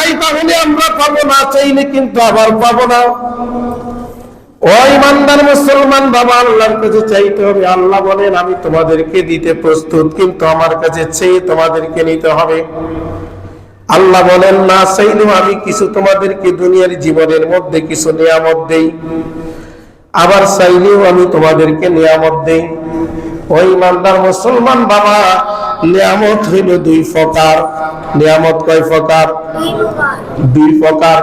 চাই তাহলে আমরা পাবো না চাইলে কিন্তু আবার পাবো না। মুসলমান বাবা, আল্লাহর কাছে চাইতে হবে। আল্লাহ বলেন, আমি তোমাদেরকে দিতে প্রস্তুত, কিন্তু আমার কাছে চেয়ে তোমাদেরকে নিতে হবে। আল্লাহ বলেন, না আমি কিছু তোমাদেরকে দুনিয়ার জীবনের মধ্যে কিছু নিয়ামত দেই। আবার চাইলেও আমি তোমাদেরকে নিয়ামত দেই। ওই ইমানদার মুসলমান বাবা, নিয়ামত হইল দুই প্রকার। নিয়ামত কয় প্রকার? দুই প্রকার।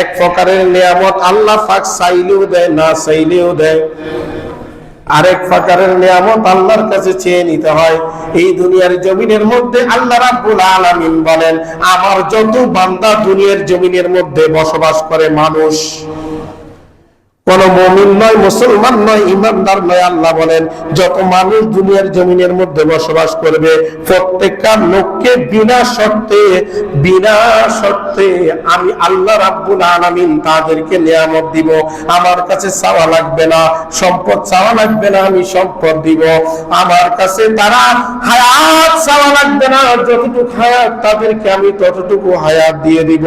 এক প্রকারের নিয়ামত আল্লাহ পাক চাইলেও দেয় না চাইলেও দেয়। আরেক প্রকারের নিয়ামত আল্লাহর কাছে চেয়ে নিতে হয়। এই দুনিয়ার জমিনের মধ্যে আল্লাহ রাব্বুল আলামিন বলেন আমার যত বান্দা দুনিয়ার জমিনের মধ্যে বসবাস করে মানুষ কোন মমিন নয়, মুসলমান নয়, ইমানদার নয়, আল্লাহ বলেন, যত মানুষ দুনিয়ার জমিনের মধ্যে বসবাস করবে, প্রত্যেকটা লোককে বিনা শর্তে বিনা শর্তে আমি আল্লাহ রাব্বুল আলামিন তাদেরকে নিয়ামত দিব। আমার কাছে চাওয়া লাগবে না, সম্পদ চাওয়া লাগবে না, আমি সম্পদ দিব। আমার কাছে তারা হায়াত চাওয়া লাগবে না, যতটুকু হায়াত তাদেরকে আমি ততটুকু হায়াত দিয়ে দিব।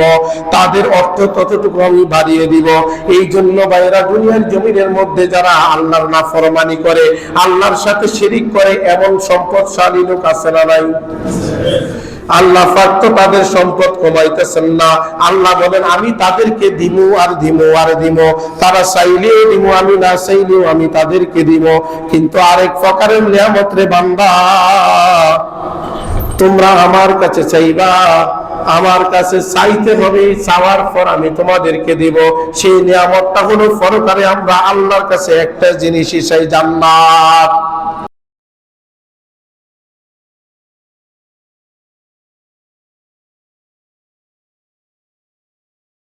তাদের অর্থ ততটুকু আমি বাড়িয়ে দিব। এই জন্য বাইরা দুনিয়ার জমিনের মধ্যে যারা আল্লাহর নাফরমানি করে, আল্লাহর সাথে শিরিক করে, এমন সম্পদশালী লোক আছে না নাই? আল্লাহ তো তাদের সম্পদ কমাইতেছেন না। আল্লাহ বলেন, আমি তাদেরকে দিমু আর দিমু আর দিমু। তারা চাইলেও দিমু, আমি না চাইলেও আমি তাদেরকে দিব কিন্তু আরেক প্রকারের নিয়ামত রে বান্দা, তোমরা আমার কাছে চাইবা আমার কাছে চাইতে হবে, চাওয়ার পর আমি তোমাদেরকে দিব। সেই নিয়ামতটা হলো পরকারে আমরা আল্লাহর কাছে একটা জিনিসই চাই, জান্নাত।